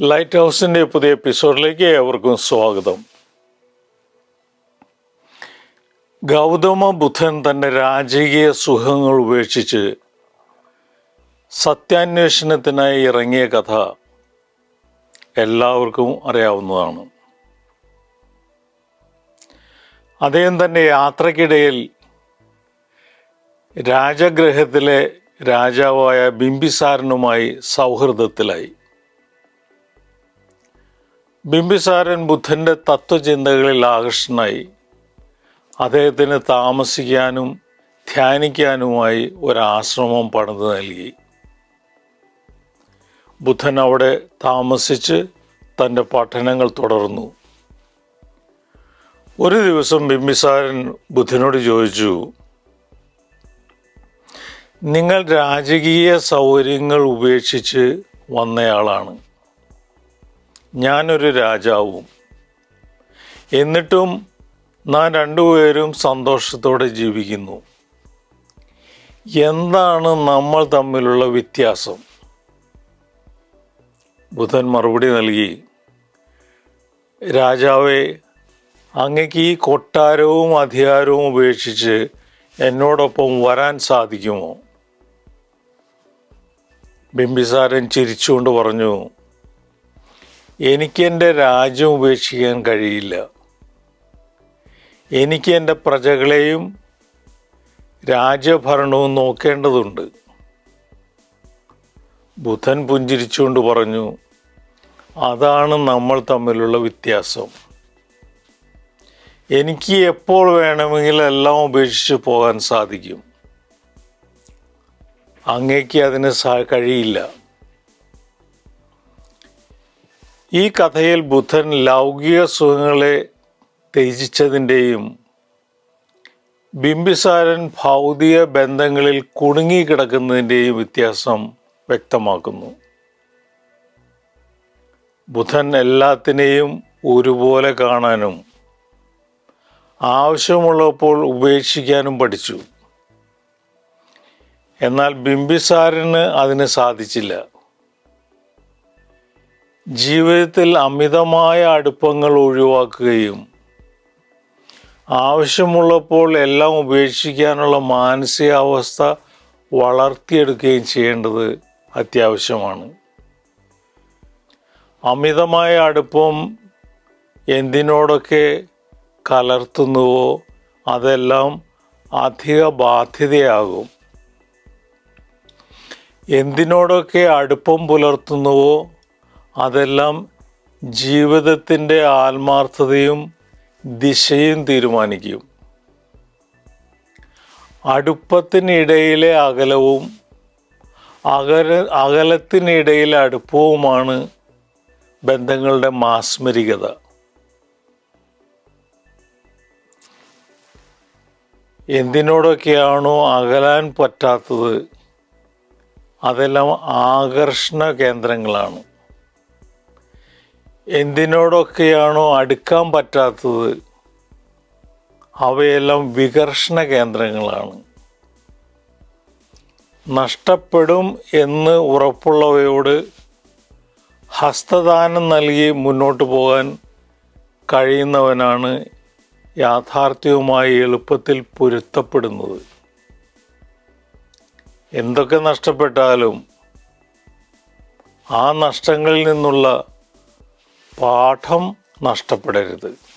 Light ഹൗസിന്റെ പുതിയ എപ്പിസോഡിലേക്ക് ഏവർക്കും സ്വാഗതം. ഗൗതമ ബുദ്ധൻ തന്റെ രാജകീയ സുഖങ്ങൾ ഉപേക്ഷിച്ച് സത്യാന്വേഷണത്തിനായി ഇറങ്ങിയ കഥ എല്ലാവർക്കും അറിയാവുന്നതാണ്. അദ്ദേഹം തന്റെ യാത്രക്കിടയിൽ രാജഗ്രഹത്തിലെ രാജാവായ ബിംബിസാരനുമായി സൗഹൃദത്തിലായി. ബിംബിസാരൻ ബുദ്ധന്റെ തത്വചിന്തകളിൽ ആകർഷനായി അദ്ദേഹത്തിന് താമസിക്കാനും ധ്യാനിക്കാനുമായി ഒരാശ്രമം പണിത് നൽകി. ബുദ്ധൻ അവിടെ താമസിച്ച് തന്റെ പഠനങ്ങൾ തുടർന്നു. ഒരു ദിവസം ബിംബിസാരൻ ബുദ്ധനോട് ചോദിച്ചു നിങ്ങൾ രാജകീയ സൗകര്യങ്ങൾ ഉപേക്ഷിച്ച് വന്നയാളാണ്. ഞാനൊരു രാജാവും. എന്നിട്ടും നാം രണ്ടുപേരും സന്തോഷത്തോടെ ജീവിക്കുന്നു. എന്താണ് നമ്മൾ തമ്മിലുള്ള വ്യത്യാസം? ബുധൻ മറുപടി നൽകി രാജാവെ അങ്ങക്ക് ഈ കൊട്ടാരവും അധികാരവും ഉപേക്ഷിച്ച് എന്നോടൊപ്പം വരാൻ സാധിക്കുമോ? ബിംബിസാരൻ ചിരിച്ചുകൊണ്ട് പറഞ്ഞു എനിക്ക് എന്റെ രാജ്യം ഉപേക്ഷിക്കാൻ കഴിയില്ല. എനിക്ക് എന്റെ പ്രജകളെയും രാജ്യഭരണവും നോക്കേണ്ടതുണ്ട്. ബുധൻ പുഞ്ചിരിച്ചുകൊണ്ട് പറഞ്ഞു അതാണ് നമ്മൾ തമ്മിലുള്ള വ്യത്യാസം. എനിക്ക് എപ്പോൾ വേണമെങ്കിലും എല്ലാം ഉപേക്ഷിച്ച് പോകാൻ സാധിക്കും. അങ്ങേക്ക് അതിന് കഴിയില്ല. ഈ കഥയിൽ ബുദ്ധൻ ലൗകിക സുഖങ്ങളെ ത്യജിച്ചതിന്റെയും ബിംബിസാരൻ ഭൗതിക ബന്ധങ്ങളിൽ കുടുങ്ങിക്കിടക്കുന്നതിന്റെയും വ്യത്യാസം വ്യക്തമാക്കുന്നു. ബുധൻ എല്ലാത്തിനെയും ഒരുപോലെ കാണാനും ആവശ്യമുള്ളപ്പോൾ ഉപേക്ഷിക്കാനും പഠിച്ചു. എന്നാൽ ബിംബിസാരന് അതിന് സാധിച്ചില്ല. ജീവിതത്തിൽ അമിതമായ അടുപ്പങ്ങൾ ഒഴിവാക്കുകയും ആവശ്യമുള്ളപ്പോൾ എല്ലാം ഉപേക്ഷിക്കാനുള്ള മാനസികാവസ്ഥ വളർത്തിയെടുക്കുകയും ചെയ്യേണ്ടത് അത്യാവശ്യമാണ്. അമിതമായ അടുപ്പം എന്തിനോടൊക്കെ കലർത്തുന്നുവോ അതെല്ലാം അധിക ബാധ്യതയാകും. എന്തിനോടൊക്കെ അടുപ്പം പുലർത്തുന്നുവോ അതെല്ലാം ജീവിതത്തിന്റെ ആത്മാർത്ഥതയും ദിശയും തീരുമാനിക്കും. അടുപ്പത്തിനിടയിലെ അകലവും അകല അകലത്തിനിടയിലെ അടുപ്പവുമാണ് ബന്ധങ്ങളുടെ മാസ്മരികത. എന്തിനോടൊക്കെയാണോ അകലാൻ പറ്റാത്തത് അതെല്ലാം ആകർഷണ കേന്ദ്രങ്ങളാണ്. എന്തിനോടൊക്കെയാണോ അടുക്കാൻ പറ്റാത്തത് അവയെല്ലാം വികർഷണ കേന്ദ്രങ്ങളാണ്. നഷ്ടപ്പെടും എന്ന് ഉറപ്പുള്ളവയോട് ഹസ്തദാനം നൽകി മുന്നോട്ട് പോകാൻ കഴിയുന്നവനാണ് യാഥാർത്ഥ്യവുമായി എളുപ്പത്തിൽ പൊരുത്തപ്പെടുന്നത്. എന്തൊക്കെ നഷ്ടപ്പെട്ടാലും ആ നഷ്ടങ്ങളിൽ നിന്നുള്ള പാഠം നഷ്ടപ്പെടരുത്.